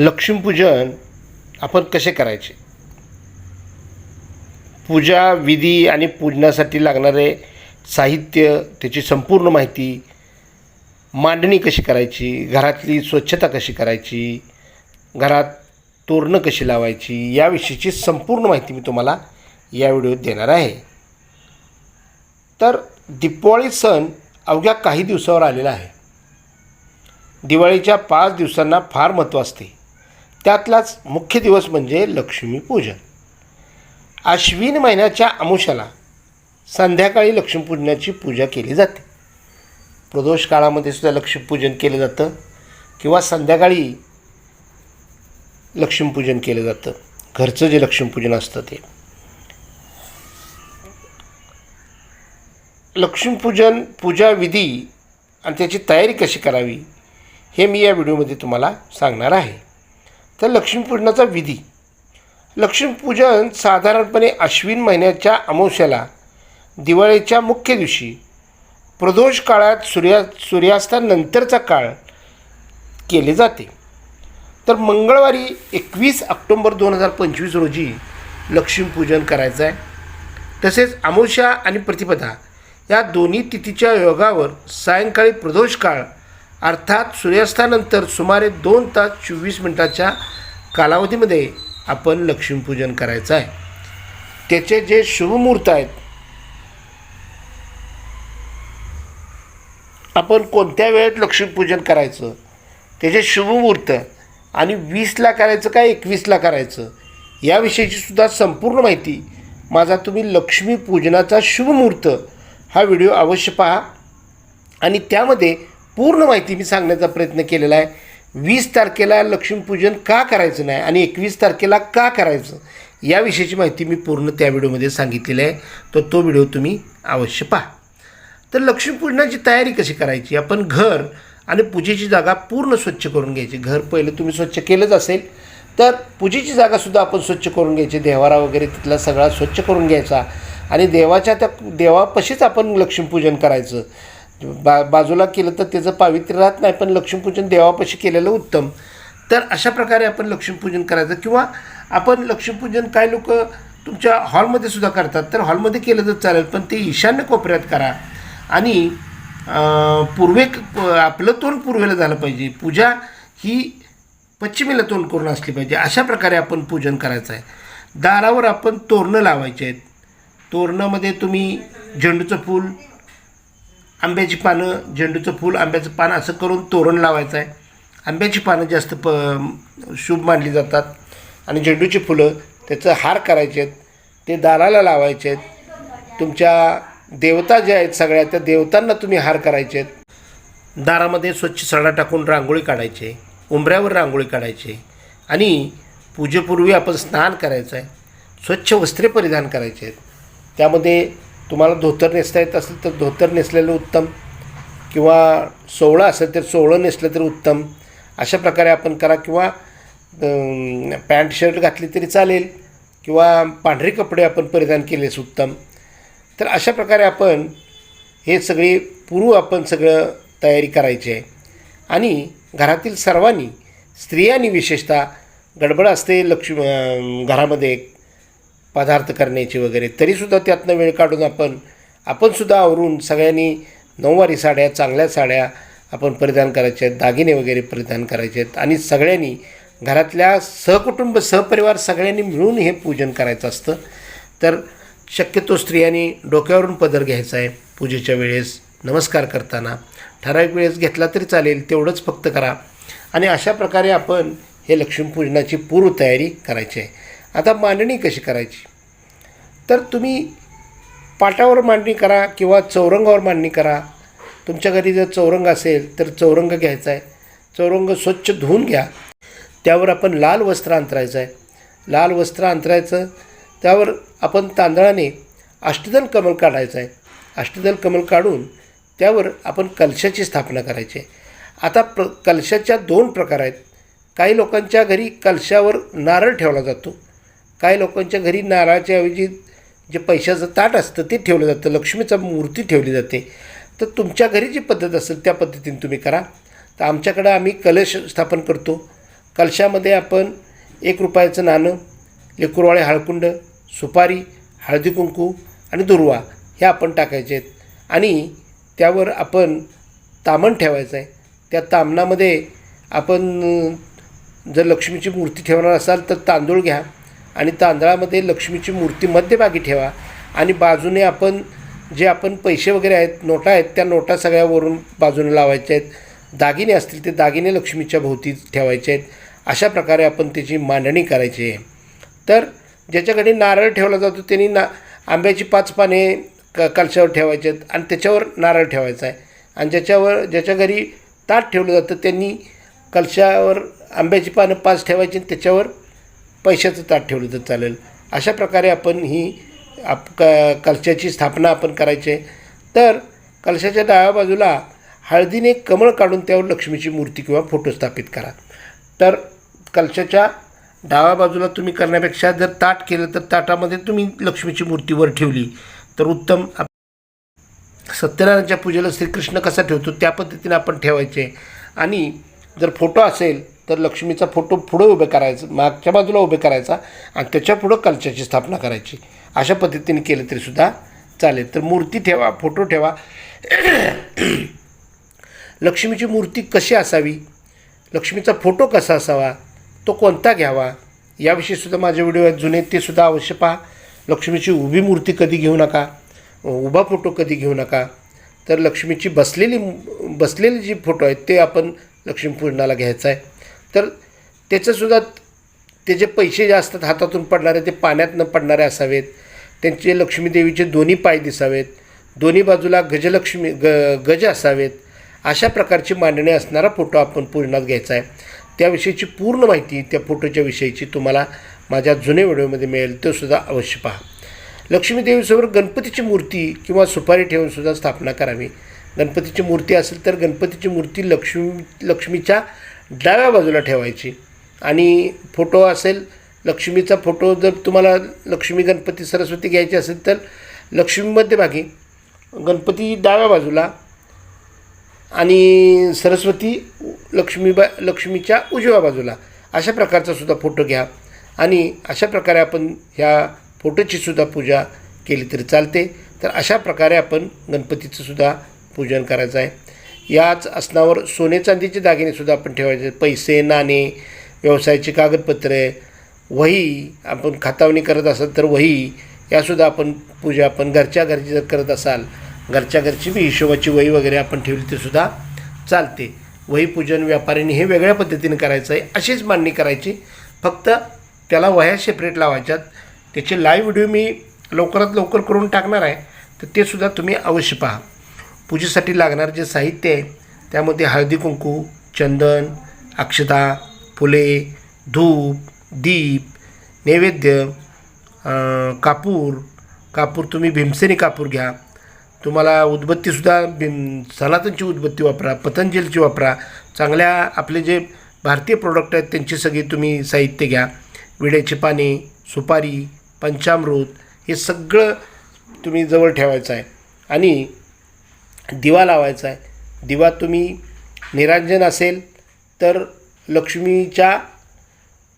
लक्ष्मीपूजन आपण कसे करायचे? पूजा विधी आणि पूजनासाठी लागणारे साहित्य त्याची संपूर्ण माहिती मांडणी कशी करायची घरातली स्वच्छता कशी करायची घरात तोरणं कशी लावायची याविषयीची संपूर्ण माहिती मी तुम्हाला या व्हिडिओत देणार आहे. तर दीपावळी सण अवघ्या काही दिवसावर आलेला आहे. दिवाळीच्या पाच दिवसांना फार महत्त्व असते. त्यातलाच मुख्य दिवस म्हणजे लक्ष्मीपूजन आश्विन महिन्याच्या आमुषाला संध्याकाळी लक्ष्मीपूजनाची पूजा केली जाते. प्रदोष काळामध्ये सुद्धा लक्ष्मीपूजन केलं जातं किंवा संध्याकाळी लक्ष्मीपूजन केलं जातं. घरचं जे लक्ष्मीपूजन असतं ते. लक्ष्मीपूजन पूजा विधी आणि त्याची तयारी कशी करावी हे मी या व्हिडिओमध्ये तुम्हाला सांगणार आहे. तर लक्ष्मीपूजनाचा विधी. लक्ष्मीपूजन साधारणपणे अश्विन महिन्याच्या अमावस्याला दिवाळीच्या मुख्य दिवशी प्रदोष काळात सूर्या सूर्यास्तानंतरचा काळ केले जाते. तर मंगळवारी एकवीस ऑक्टोंबर दोन हजार पंचवीस रोजी लक्ष्मीपूजन करायचं आहे. तसेच अमावस्या आणि प्रतिपदा या दोन्ही तिथीच्या योगावर सायंकाळी प्रदोष काळ अर्थात सूर्यास्तानंतर सुमारे दोन तास चोवीस मिनटाच्या कालावधीमध्ये आपण लक्ष्मीपूजन करायचं आहे. त्याचे जे शुभमुहूर्त आहेत आपण कोणत्या वेळेत लक्ष्मीपूजन करायचं त्याचे शुभमुहूर्त आणि वीसला करायचं का एकवीसला करायचं याविषयीची सुद्धा संपूर्ण माहिती माझा तुम्ही लक्ष्मीपूजनाचा शुभमुहूर्त हा व्हिडिओ अवश्य पहा. आणि त्यामध्ये पूर्ण माहिती मी सांगण्याचा प्रयत्न केलेला आहे. वीस तारखेला लक्ष्मीपूजन का करायचं नाही आणि एकवीस तारखेला का करायचं याविषयीची माहिती मी पूर्ण त्या व्हिडिओमध्ये सांगितलेली आहे. तर तो व्हिडिओ तुम्ही अवश्य पहा. तर लक्ष्मीपूजनाची तयारी कशी करायची? आपण घर आणि पूजेची जागा पूर्ण स्वच्छ करून घ्यायची. घर पहिलं तुम्ही स्वच्छ केलंच असेल तर पूजेची जागासुद्धा आपण स्वच्छ करून घ्यायची. देवारा वगैरे तिथला सगळा स्वच्छ करून घ्यायचा. आणि देवाच्या त्या देवापाशीच आपण लक्ष्मीपूजन करायचं. बा बाजूला केलं तर त्याचं पावित्र्य राहत नाही पण लक्ष्मीपूजन देवापाशी केलेलं उत्तम. तर अशा प्रकारे आपण लक्ष्मीपूजन करायचं. किंवा आपण लक्ष्मीपूजन काय लोक तुमच्या हॉलमध्ये सुद्धा करतात तर हॉलमध्ये केलं तर चालेल पण ते ईशान्य कोपऱ्यात करा. आणि पूर्वेक आपलं तोंड पूर्वेला झालं पाहिजे. पूजा ही पश्चिमेला तोंड करून असली पाहिजे. अशा प्रकारे आपण पूजन करायचं आहे. दारावर आपण तोरणं लावायचे आहेत. तोरणामध्ये तुम्ही झेंडूचं फूल आंब्याची पानं झेंडूचं फूल आंब्याचं पान असं करून तोरण लावायचं आहे आंब्याची पानं जास्त प शुभ मानली जातात. आणि झेंडूची फुलं त्याचं हार करायचे आहेत ते दाराला लावायचे आहेत तुमच्या देवता ज्या आहेत सगळ्या त्या देवतांना तुम्ही हार करायचे आहेत दारामध्ये स्वच्छ सडा टाकून रांगोळी काढायची उंबऱ्यावर रांगोळी काढायची आणि पूजेपूर्वी आपण स्नान करायचं आहे स्वच्छ वस्त्रे परिधान करायचे आहेत त्यामध्ये तुम्हाला धोतर नेसता येत असेल तर धोतर नेसलेलं उत्तम. किंवा सोवळं असेल तर सोवळं नेसलं तर उत्तम. अशा प्रकारे आपण करा. किंवा पॅन्ट शर्ट घातली तरी चालेल. किंवा पांढरे कपडे आपण परिधान केलेस उत्तम. तर अशा प्रकारे आपण हे सगळे पूर्व आपण सगळं तयारी करायची आहे. आणि घरातील सर्वांनी स्त्रियांनी विशेषतः गडबड असते लक्ष्मी घरामध्ये पदार्थ करण्याची वगैरे तरीसुद्धा त्यातनं वेळ काढून आपण आपणसुद्धा आवरून सगळ्यांनी नऊवारी साड्या चांगल्या साड्या आपण परिधान करायच्या आहेत दागिने वगैरे परिधान करायचे आहेत आणि सगळ्यांनी घरातल्या सहकुटुंब सहपरिवार सगळ्यांनी मिळून हे पूजन करायचं असतं. तर शक्यतो स्त्रियांनी डोक्यावरून पदर घ्यायचा आहे पूजेच्या वेळेस नमस्कार करताना. ठराविक वेळेस घेतला तरी चालेल तेवढंच फक्त करा. आणि अशा प्रकारे आपण हे लक्ष्मीपूजनाची पूर्वतयारी करायची आहे. आता मांडणी कशी करायची? तर तुम्ही पाटावर मांडणी करा किंवा चौरंगावर मांडणी करा. तुमच्या घरी जर चौरंग असेल तर चौरंग घ्यायचा आहे. चौरंग स्वच्छ धुवून घ्या. त्यावर आपण लाल वस्त्र अंतरायचं आहे. लाल वस्त्र अंतरायचं. त्यावर आपण तांदळाने अष्टदल कमल काढायचं आहे. अष्टदल कमल काढून त्यावर आपण कलशाची स्थापना करायची आहे. आता प्र कलशाच्या दोन प्रकार आहेत. काही लोकांच्या घरी कलशावर नारळ ठेवला जातो. काही लोकांच्या घरी नारळाच्या ऐवजी जे पैशाचं ताट असतं ते ठेवलं जातं लक्ष्मीचा मूर्ती ठेवली जाते. तर तुमच्या घरी जी पद्धत असेल त्या पद्धतीने तुम्ही करा. तर आमच्याकडं आम्ही कलश स्थापन करतो. कलशामध्ये आपण एक रुपयाचं नाणं लेकुरवाळे हळकुंड सुपारी हळदी कुंकू आणि दुर्वा हे आपण टाकायचे आहेत. आणि त्यावर आपण तामण ठेवायचं आहे. त्या तामणामध्ये आपण जर लक्ष्मीची मूर्ती ठेवणार असाल तर तांदूळ घ्या. आणि तांदळामध्ये लक्ष्मीची मूर्ती मध्यभागी ठेवा. आणि बाजूने आपण जे आपण पैसे वगैरे आहेत नोटा आहेत त्या नोटा सगळ्यावरून बाजूने लावायच्या आहेत. दागिने असतील ते दागिने लक्ष्मीच्या भोवती ठेवायचे आहेत. अशा प्रकारे आपण त्याची मांडणी करायची आहे. तर ज्याच्याकडे नारळ ठेवला जातो त्यांनी ना आंब्याची पाच पाने क कलशावर ठेवायचे आहेत आणि त्याच्यावर नारळ ठेवायचा आहे. आणि ज्याच्यावर ज्याच्या घरी ताट ठेवलं जातं त्यांनी कलशावर आंब्याची पानं पाच ठेवायची आणि त्याच्यावर पैशाचं ताट ठेवलं तर चालेल. अशा प्रकारे आपण ही आप क कलशाची स्थापना आपण करायची. आहे तर कलशाच्या डाव्या बाजूला हळदीने कमळ काढून त्यावर लक्ष्मीची मूर्ती किंवा फोटो स्थापित करा. तर कलशाच्या डाव्या बाजूला तुम्ही करण्यापेक्षा जर ताट केलं तर ताटामध्ये तुम्ही लक्ष्मीची मूर्ती वर ठेवली. तर उत्तम आप- सत्यनारायणच्या पूजेला श्रीकृष्ण कसा ठेवतो त्या पद्धतीने आपण ठेवायचे. आणि जर फोटो असेल तर लक्ष्मीचा फोटो पुढं उभे करायचं मागच्या बाजूला उभे करायचा आणि त्याच्या पुढं कलशाची स्थापना करायची. अशा पद्धतीने केलं तरीसुद्धा चालेल. तर मूर्ती ठेवा फोटो ठेवा. लक्ष्मीची मूर्ती कशी असावी? लक्ष्मीचा फोटो कसा असावा? तो कोणता घ्यावा? याविषयी सुद्धा माझे व्हिडिओ आहेत जुने ते सुद्धा अवश्य पहा. लक्ष्मीची उभी मूर्ती कधी घेऊ नका? उभा फोटो कधी घेऊ नका? तर लक्ष्मीची बसलेली बसलेली जी फोटो आहेत ते आपण लक्ष्मीपूजनाला घ्यायचं आहे. तर त्याचंसुद्धा ते जे पैसे जे असतात हातातून पडणारे ते पाण्यात न पडणारे असावेत. त्यांचे लक्ष्मीदेवीचे दोन्ही पाय दिसावेत. दोन्ही बाजूला गजलक्ष्मी ग गज असावेत. अशा प्रकारची मांडणी असणारा फोटो आपण पूजनात घ्यायचा आहे. त्याविषयीची पूर्ण माहिती त्या फोटोच्या विषयीची तुम्हाला माझ्या जुन्या व्हिडिओमध्ये मिळेल तो सुद्धा अवश्य पहा. लक्ष्मीदेवीसमोर गणपतीची मूर्ती किंवा सुपारी ठेवूनसुद्धा स्थापना करावी. गणपतीची मूर्ती असेल तर गणपतीची मूर्ती लक्ष्मी लक्ष्मीच्या डाव्या बाजूला ठेवायची. आणि फोटो असेल लक्ष्मीचा फोटो जर तुम्हाला लक्ष्मी गणपती सरस्वती घ्यायची असेल तर लक्ष्मी मध्यभागी गणपती डाव्या बाजूला आणि सरस्वती लक्ष्मीबा लक्ष्मीच्या उजव्या बाजूला. अशा प्रकारचा सुद्धा फोटो घ्या. आणि अशा प्रकारे आपण ह्या फोटोची सुद्धा पूजा केली तरी चालते. तर अशा प्रकारे आपण गणपतीचं सुद्धा पूजन करायचं आहे. याच आसनावर सोने चांदीचे दागिनेसुद्धा आपण ठेवायचे. पैसे नाणे व्यवसायाची कागदपत्रे वही आपण खातावणी करत असाल तर वही यासुद्धा आपण पूजा आपण घरच्या घरची जर करत असाल घरच्या घरची बी हिशोबाची वही वगैरे आपण ठेवली ते सुद्धा चालते. वही पूजन व्यापाऱ्यांनी हे वेगळ्या पद्धतीने करायचं आहे अशीच मांडणी करायची. फक्त त्याला वह्या सेपरेट लावायच्यात. त्याचे लाईव्ह व्हिडिओ मी लवकरात लवकर करून टाकणार आहे तर ते सुद्धा तुम्ही अवश्य पहा. पूजेसाठी लागणारं जे साहित्य आहे त्यामध्ये हळदी कुंकू चंदन अक्षता फुले धूप दीप नैवेद्य कापूर. कापूर तुम्ही भीमसेनी कापूर घ्या. तुम्हाला उदबत्तीसुद्धा भीम सनातनची उदबत्ती वापरा पतंजलीची वापरा. चांगल्या आपले जे भारतीय प्रोडक्ट आहेत त्यांची सगळी तुम्ही साहित्य घ्या. विड्याची पाने सुपारी पंचामृत हे सगळं तुम्ही जवळ ठेवायचं आहे. आणि दिवा लावायचा आहे. दिवा तुम्ही निरांजन असेल तर लक्ष्मीच्या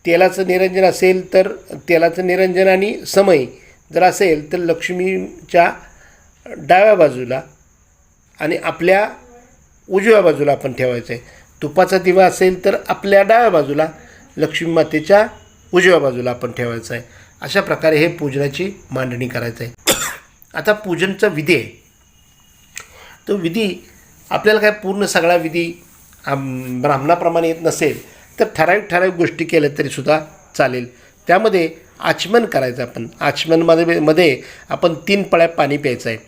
तेलाचं निरंजन असेल तर तेलाचं निरंजन आणि समय जर असेल तर लक्ष्मीच्या डाव्या बाजूला आणि आपल्या उजव्या बाजूला आपण ठेवायचं आहे तुपाचा दिवा असेल तर आपल्या डाव्या बाजूला लक्ष्मी मातेच्या उजव्या बाजूला आपण ठेवायचं आहे अशा प्रकारे हे पूजनाची मांडणी करायचं आहे आता पूजनचा विधी आहे तो विधी आपल्याला काय पूर्ण सगळा विधी ब्राह्मणाप्रमाणे येत नसेल तर ठराविक ठराविक गोष्टी केल्या तरीसुद्धा चालेल. त्यामध्ये आचमन करायचं आपण. आचमनमध्ये मध्ये आपण तीन पळ्या पाणी प्यायचं आहे.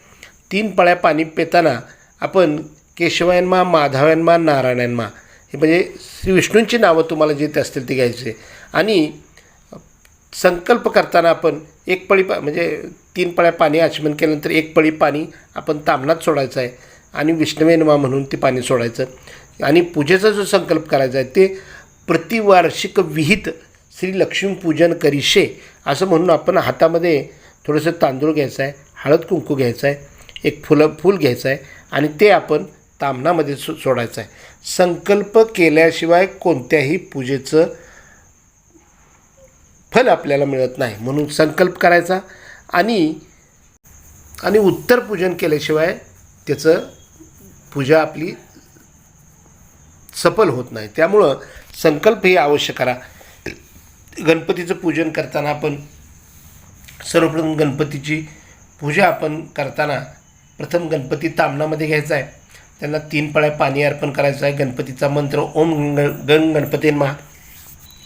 तीन पळ्या पाणी पिताना आपण केशवायन्मा माधवायन्मा नारायणमा हे म्हणजे श्री विष्णूंची नावं तुम्हाला जे ते असतील ते घ्यायचे. आणि संकल्प करताना आपण एक पळी पा म्हणजे तीन पळ्या पाणी आचमन केल्यानंतर एक पळी पाणी आपण तामणात सोडायचं आहे आणि विष्णवेनमा म्हणून ते पाणी सोडायचं. आणि पूजेचा जो संकल्प करायचा आहे ते प्रतिवार्षिक विहित श्री लक्ष्मीपूजन करीशे असं म्हणून आपण हातामध्ये थोडंसं तांदूळ घ्यायचं आहे हळद कुंकू घ्यायचं आहे एक फुलं फूल घ्यायचं आहे आणि ते आपण तामणामध्ये सो सोडायचं आहे. संकल्प केल्याशिवाय कोणत्याही पूजेचं फल आपल्याला मिळत नाही. म्हणून संकल्प करायचा. आणि आणि उत्तर पूजन केल्याशिवाय त्याचं पूजा आपली सफल होत नाही. त्यामुळं संकल्प हे आवश्यक करा. गणपतीचं पूजन करताना आपण सर्वप्रथम गणपतीची पूजा आपण करताना प्रथम गणपती तामणामध्ये घ्यायचा आहे. त्यांना तीन पळ्या पाणी अर्पण करायचं आहे. गणपतीचा मंत्र ओम गंग गंग गणपती महा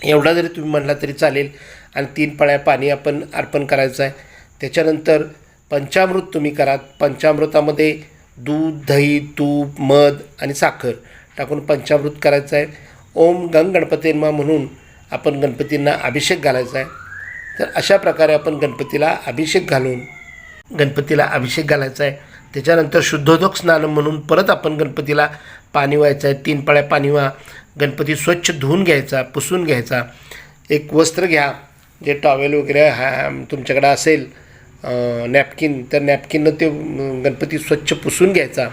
एवढा जरी तुम्ही म्हणला तरी चालेल. आणि तीन पळ्या पाणी आपण अर्पण करायचं आहे. त्याच्यानंतर पंचामृत तुम्ही करा पंचामृतामध्ये दूध दही तूप मध आणि साखर टाकून पंचामृत करायचं आहे. ओम गंग गणपतींमा म्हणून आपण गणपतींना अभिषेक घालायचा आहे. तर अशा प्रकारे आपण गणपतीला अभिषेक घालून गणपतीला अभिषेक घालायचा आहे. त्याच्यानंतर शुद्धोदक स्नान म्हणून परत आपण गणपतीला पाणी व्हायचं आहे. तीन पाळ्या पाणी व्हा. गणपती स्वच्छ धुवून घ्यायचा पुसून घ्यायचा. एक वस्त्र घ्या. जे टॉवेल वगैरे हा तुमच्याकडे असेल नॅपकिन तर नॅपकिननं ते गणपती स्वच्छ पुसून घ्यायचा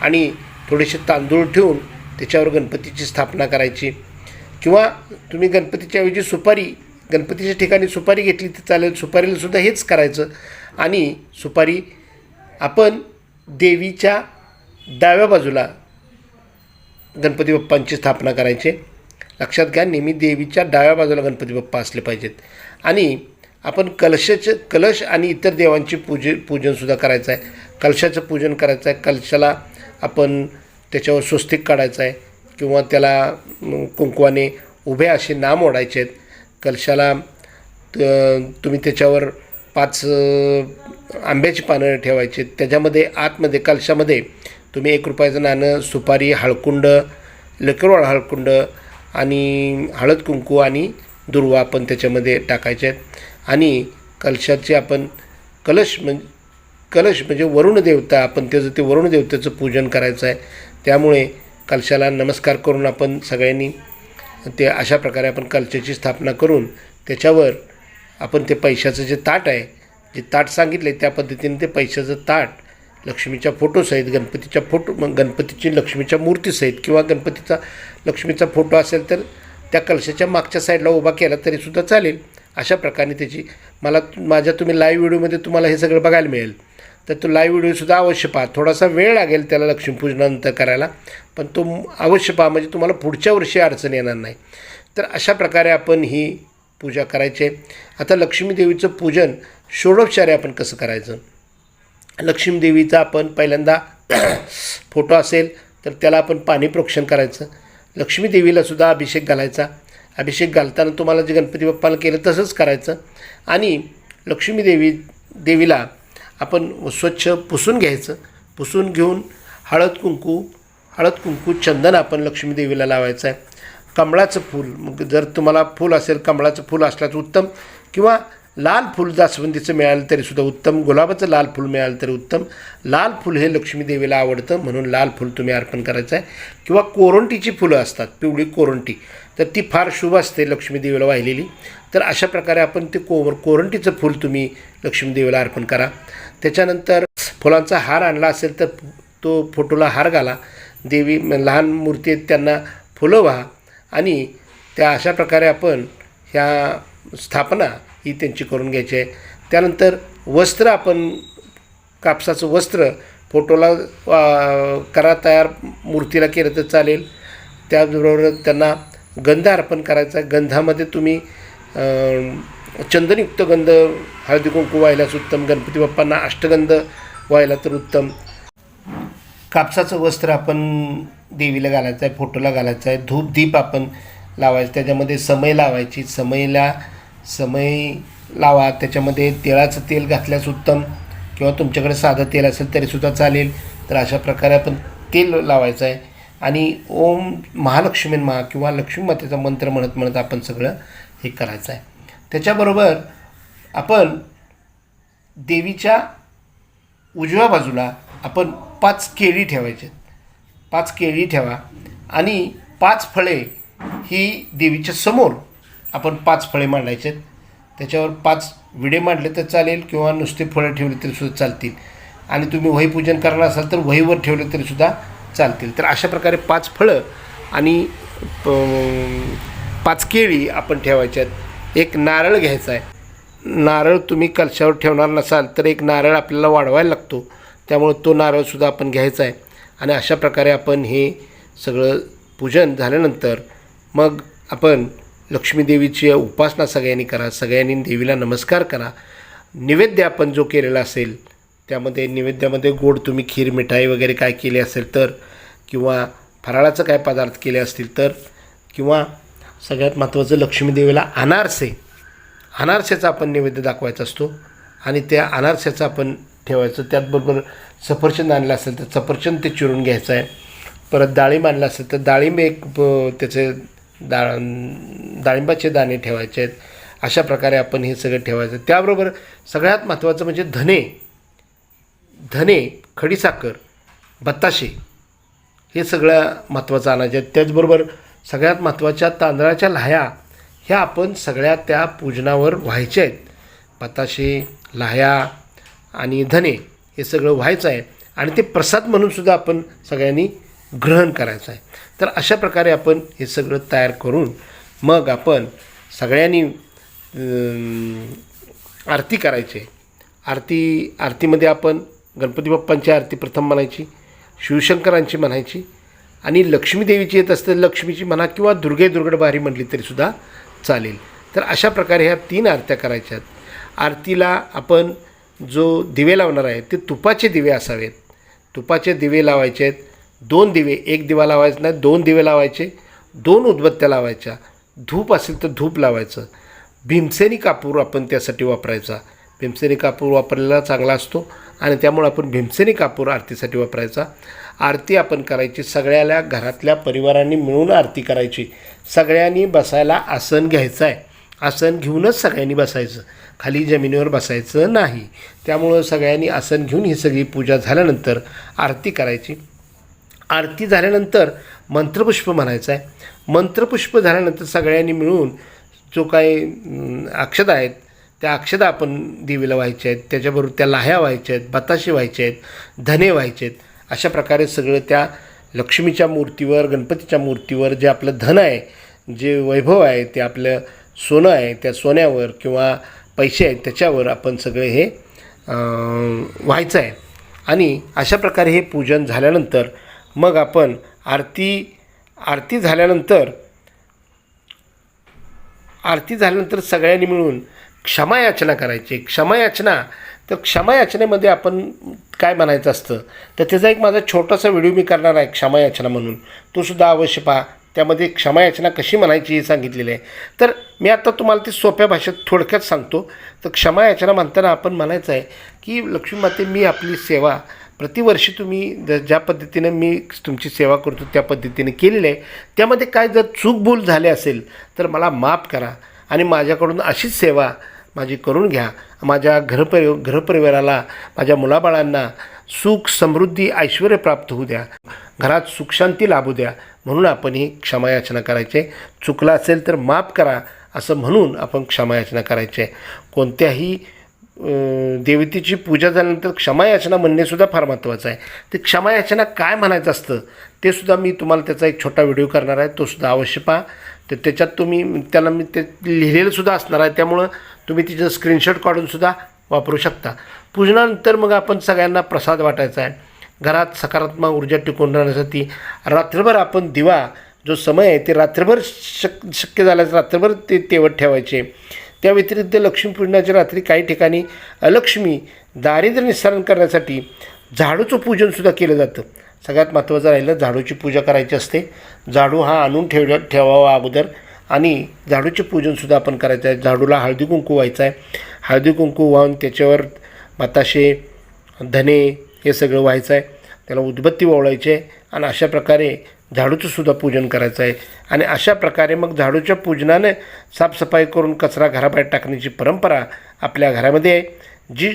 आणि थोडेसे तांदूळ ठेवून त्याच्यावर गणपतीची स्थापना करायची. किंवा तुम्ही गणपतीच्या ऐवजी सुपारी गणपतीच्या ठिकाणी सुपारी घेतली तर चालेल सुपारीलासुद्धा हेच करायचं. आणि सुपारी आपण देवीच्या डाव्या बाजूला गणपती बाप्पांची स्थापना करायची. लक्षात घ्या नेहमी देवीच्या डाव्या बाजूला गणपती बाप्पा असले पाहिजेत. आणि आपण कलशाचं कलश आणि इतर देवांची पूजे पूजनसुद्धा करायचं आहे. कलशाचं पूजन करायचं आहे. कलशाला आपण त्याच्यावर स्वस्तिक काढायचं आहे किंवा त्याला कुंकवाने उभे असे नाम ओढायचे आहेत. कलशाला तुम्ही त्याच्यावर पाच आंब्याची पानं ठेवायची त्याच्यामध्ये आतमध्ये कलशामध्ये तुम्ही एक रुपयाचं नाणं सुपारी हळकुंड लेकरवाळ हळकुंड आणि हळद कुंकू आणि दुर्वा आपण त्याच्यामध्ये टाकायचे आहेत. आणि कलशाचे आपण कलश म्हणजे कलश म्हणजे वरुण देवता आपण त्याचं ते वरुण देवतेचं पूजन करायचं आहे त्यामुळे कलशाला नमस्कार करून आपण सगळ्यांनी ते अशा प्रकारे आपण कलशाची स्थापना करून त्याच्यावर आपण ते पैशाचं जे ताट आहे जे ताट सांगितले त्या पद्धतीने ते पैशाचं ताट लक्ष्मीच्या फोटोसहित गणपतीच्या फोटो मग गणपतीची लक्ष्मीच्या मूर्तीसहित किंवा गणपतीचा लक्ष्मीचा फोटो असेल तर त्या कलशाच्या मागच्या साईडला उभा केला तरीसुद्धा चालेल. अशा प्रकारे त्याची मला माझ्या तुम्ही लाईव्ह व्हिडिओमध्ये तुम्हाला हे सगळं बघायला मिळेल. तर तो लाईव्ह व्हिडिओसुद्धा अवश्य पहा. थोडासा वेळ लागेल त्याला लक्ष्मीपूजनानंतर करायला. पण तो अवश्य पहा. म्हणजे तुम्हाला पुढच्या वर्षी अडचण येणार नाही. तर अशा प्रकारे आपण ही पूजा करायची आहे. आता लक्ष्मी देवीचं पूजन षोडोपचारे आपण कसं करायचं? लक्ष्मी देवीचा आपण पहिल्यांदा फोटो असेल तर त्याला आपण पाणी प्रोक्षण करायचं. लक्ष्मीदेवीलासुद्धा अभिषेक घालायचा. अभिषेक घालताना तुम्हाला जे गणपती बाप्पाला केलं तसंच करायचं. आणि लक्ष्मी देवी देवीला आपण स्वच्छ पुसून घ्यायचं. पुसून घेऊन हळद कुंकू हळद कुंकू चंदन आपण लक्ष्मी देवीला लावायचं आहे. कमळाचं फूल मग जर तुम्हाला फूल असेल कमळाचं फूल असलं तर उत्तम. किंवा लाल फूल जास्वंदीचं मिळालं तरीसुद्धा उत्तम गुलाबाचं लाल फूल मिळालं तरी उत्तम. लाल फूल हे लक्ष्मी देवीला आवडतं म्हणून लाल फूल तुम्ही अर्पण करायचं आहे. किंवा कोरंटीची फुलं असतात पिवळी कोरंटी. तर ती फार शुभ असते लक्ष्मी देवीला वाहिलेली. तर अशा प्रकारे आपण ते कोर कोरंटीचं फूल तुम्ही लक्ष्मी देवीला अर्पण करा. त्याच्यानंतर फुलांचा हार आणला असेल तर तो फोटोला हार घाला. देवी लहान मूर्ती आहेत त्यांना फुलं व्हा. आणि त्या अशा प्रकारे आपण ह्या स्थापना ही त्यांची करून घ्यायची आहे. त्यानंतर वस्त्र आपण कापसाचं वस्त्र फोटोला करा तयार मूर्तीला केलं तर चालेल. त्याचबरोबर त्यांना गंध अर्पण करायचा गंधामध्ये तुम्ही चंदनयुक्त गंध हळदी कुंकू व्हायलाच उत्तम गणपती बाप्पांना अष्टगंध व्हायला तर उत्तम. कापसाचं वस्त्र आपण देवीला घालायचं आहे फोटोला घालायचं आहे. धूप दीप आपण लावायचं त्याच्यामध्ये समय लावायची. समईला समय लावा त्याच्यामध्ये तेळाचं तेल घातल्यास उत्तम किंवा तुमच्याकडे साधं तेल असेल तरीसुद्धा चालेल. तर अशा प्रकारे आपण तेल लावायचं आहे. आणि ओम महालक्ष्मी महा किंवा लक्ष्मी मातेचा मंत्र म्हणत म्हणत आपण सगळं हे करायचं आहे. त्याच्याबरोबर आपण देवीच्या उजव्या बाजूला आपण पाच केळी ठेवायचे पाच केळी ठेवा आणि पाच फळे ही देवीच्या समोर आपण पाच फळे मांडायचे आहेत. त्याच्यावर पाच विडे मांडले तर चालेल किंवा नुसते फळं ठेवले तरीसुद्धा चालतील. आणि तुम्ही वहीपूजन करणार असाल तर वहीवर ठेवले तरीसुद्धा चालतील. तर अशा प्रकारे पाच फळं आणि प- पाच केळी आपण ठेवायच्या आहेत. एक नारळ घ्यायचा आहे. नारळ तुम्ही कलशावर ठेवणार नसाल तर एक नारळ आपल्याला वाढवायला लागतो. त्यामुळं तो नारळसुद्धा आपण घ्यायचा आहे. आणि अशा प्रकारे आपण हे सगळं पूजन झाल्यानंतर मग आपण लक्ष्मीदेवीची उपासना सगळ्यांनी करा सगळ्यांनी देवीला नमस्कार करा. नैवेद्य आपण जो केलेला असेल त्यामध्ये नैवेद्यामध्ये गोड तुम्ही खीर मिठाई वगैरे काय केली असेल तर किंवा फराळाचं काय पदार्थ केले असतील तर किंवा सगळ्यात महत्त्वाचं लक्ष्मीदेवीला अनारसे अनारसेचा आपण नैवेद्य दाखवायचा असतो आणि त्या अनारसेचा आपण ठेवायचं. त्याचबरोबर सफरचंद आणलं असेल तर सफरचंद ते चिरून घ्यायचं आहे. परत डाळिंब आणलं असेल तर डाळिंब एक त्याचे डा डाळिंबाचे दाणे ठेवायचे आहेत अशा प्रकारे आपण हे सगळं ठेवायचं. त्याबरोबर सगळ्यात महत्त्वाचं म्हणजे धने. धने खडीसाखर बत्ताशे हे सगळं महत्त्वाचं आणायचे. आहेत त्याचबरोबर सगळ्यात महत्त्वाच्या तांदळाच्या लाह्या ह्या आपण सगळ्या त्या पूजनावर व्हायच्या आहेत. बताशे लाह्या आणि धने हे सगळं व्हायचं आहे. आणि ते प्रसाद म्हणून सुद्धा आपण सगळ्यांनी ग्रहण करायचं आहे. तर अशा प्रकारे आपण हे सगळं तयार करून मग आपण सगळ्यांनी आरती करायची आरती आरतीमध्ये आपण गणपती बाप्पांची आरती प्रथम म्हणायची शिवशंकरांची म्हणायची आणि लक्ष्मीदेवीची येत असते लक्ष्मीची म्हणा किंवा दुर्गे दुर्गडबारी म्हटली तरीसुद्धा चालेल. तर अशा प्रकारे ह्या तीन आरत्या करायच्या आहेत. आरतीला आपण जो दिवे लावणार आहे ते तुपाचे दिवे असावेत. तुपाचे दिवे लावायचे आहेत. दोन दिवे एक दिवा लावायचा नाही दोन दिवे लावायचे दोन उदबत्त्या लावायच्या. धूप असेल तर धूप लावायचं. भीमसेनी कापूर आपण त्यासाठी वापरायचा. भीमसेनी कापूर वापरलेला चांगला असतो आणि त्यामुळे आपण भीमसेनी कापूर आरतीसाठी वापरायचा. आरती आपण करायची सगळ्याला घरातल्या परिवारांनी मिळून आरती करायची. सगळ्यांनी बसायला आसन घ्यायचं आहे. आसन घेऊनच सगळ्यांनी बसायचं. खाली जमिनीवर बसायचं नाही. त्यामुळं सगळ्यांनी आसन घेऊन ही सगळी पूजा झाल्यानंतर आरती करायची. आरती झाल्यानंतर मंत्रपुष्प म्हणायचं आहे. मंत्रपुष्प झाल्यानंतर सगळ्यांनी मिळून जो काही अक्षता आहेत त्या अक्षता आपण देवीला व्हायच्या आहेत. त्याच्याबरोबर त्या लाह्या व्हायच्या आहेत बताशे व्हायचे आहेत धने व्हायचे आहेत. अशा प्रकारे सगळं त्या लक्ष्मीच्या मूर्तीवर गणपतीच्या मूर्तीवर जे आपलं धन आहे जे वैभव आहे ते आपलं सोनं आहे त्या सोन्यावर किंवा पैसे आहेत त्याच्यावर आपण सगळे हे व्हायचं आहे. आणि अशा प्रकारे हे पूजन झाल्यानंतर मग आपण आरती आरती झाल्यानंतर आरती झाल्यानंतर सगळ्यांनी मिळून क्षमायाचना करायची. क्षमायाचना तर क्षमायाचनेमध्ये आपण काय म्हणायचं असतं? तर त्याचा एक माझा छोटासा व्हिडिओ मी करणार आहे क्षमायाचना म्हणून. तो सुद्धा अवश्य पहा. त्यामध्ये क्षमायाचना कशी म्हणायची हे सांगितलेलं आहे. तर मी आता तुम्हाला ते सोप्या भाषेत थोडक्यात सांगतो. तर क्षमायाचना म्हणताना आपण म्हणायचं आहे की लक्ष्मी माते मी आपली सेवा प्रतिवर्षी तुम्ही ज ज्या पद्धतीनं मी तुमची सेवा करतो त्या पद्धतीने केलेली आहे त्यामध्ये काय जर चूकभूल झाले असेल तर मला माफ करा आणि माझ्याकडून अशीच सेवा माझी करून घ्या. माझ्या घरपरि घरपरिवाराला माझ्या मुलाबाळांना सुख समृद्धी ऐश्वर प्राप्त होऊ द्या. घरात सुखशांती लाभू द्या. म्हणून आपण ही क्षमायाचना करायचे चुकलं असेल तर माफ करा असं म्हणून आपण क्षमायाचना करायचे कोणत्याही देवतेची पूजा झाल्यानंतर क्षमायाचना म्हणणेसुद्धा फार महत्त्वाचं आहे. ते क्षमायाचना काय म्हणायचं असतं ते सुद्धा मी तुम्हाला त्याचा एक छोटा व्हिडिओ करणार आहे तो सुद्धा अवश्य पहा. तर त्याच्यात तुम्ही त्याला मी ते लिहिलेलं सुद्धा असणार आहे त्यामुळं तुम्ही तिचं स्क्रीनशॉट काढूनसुद्धा वापरू शकता. पूजनानंतर मग आपण सगळ्यांना प्रसाद वाटायचा आहे. घरात सकारात्मक ऊर्जा टिकून राहण्यासाठी रात्रभर आपण दिवा जो समय आहे ते रात्रभर शक शक्य झाल्यास रात्रभर ते तेवत ठेवायचे. त्या व्यतिरिक्त लक्ष्मीपूजनाच्या रात्री काही ठिकाणी अलक्ष्मी दारिद्र्य निस्सारण करण्यासाठी झाडूचं पूजनसुद्धा केलं जातं. सगळ्यात महत्त्वाचं राहिलं झाडूची पूजा करायची असते. झाडू हा आणून ठेव ठेवावा अगोदर आणि झाडूचे पूजनसुद्धा आपण करायचं आहे. झाडूला हळदी कुंकू व्हायचं आहे. हळदी कुंकू वाहून त्याच्यावर बताशे धने हे सगळं व्हायचं आहे. त्याला उदबत्ती ओवळायची आहे आणि अशा प्रकारे झाडूचं सुद्धा पूजन करायचं आहे. आणि अशा प्रकारे मग झाडूच्या पूजनाने साफसफाई करून कचरा घराबाहेर टाकण्याची परंपरा आपल्या घरामध्ये आहे. जी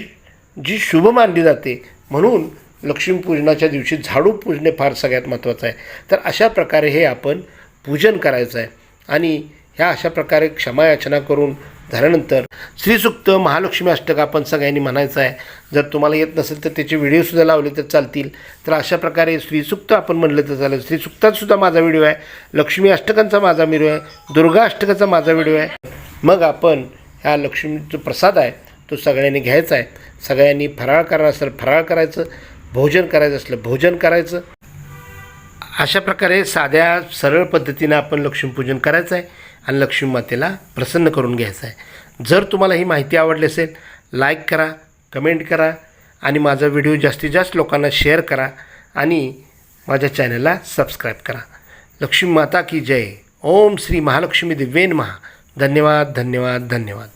जी शुभ मानली जाते म्हणून लक्ष्मीपूजनाच्या दिवशी झाडू पूजणे फार सगळ्यात महत्त्वाचं आहे. तर अशा प्रकारे हे आपण पूजन करायचं आहे. आणि ह्या अशा प्रकारे क्षमायाचना करून झाल्यानंतर श्रीसुक्त महालक्ष्मी अष्टक आपण सगळ्यांनी म्हणायचं आहे. जर तुम्हाला येत नसेल तर त्याचे व्हिडिओसुद्धा लावले तर चालतील. तर अशा प्रकारे श्रीसुक्त आपण म्हणलं तर चालेल. श्रीसुक्तातसुद्धा माझा व्हिडिओ आहे. लक्ष्मी अष्टकांचा माझा व्हिडिओ आहे. दुर्गा अष्टकाचा माझा व्हिडिओ आहे. मग आपण ह्या लक्ष्मीचा प्रसाद आहे तो सगळ्यांनी घ्यायचा आहे. सगळ्यांनी फराळ करणार असेल फराळ करायचं. भोजन करायचं असलं भोजन करायचं. अशा प्रकारे साध्या सरळ पद्धतीनं आपण लक्ष्मीपूजन करायचं आहे. आणि लक्ष्मी मातेला प्रसन्न करून घ्यायचं आहे. जर तुम्हाला ही माहिती आवडली असेल लाईक करा कमेंट करा आणि माझा व्हिडिओ जास्तीत जास्त लोकांना शेअर करा आणि माझ्या चॅनलला सबस्क्राईब करा. लक्ष्मी माता की जय. ओम श्री महालक्ष्मी दिव्येन महा धन्यवाद धन्यवाद धन्यवाद.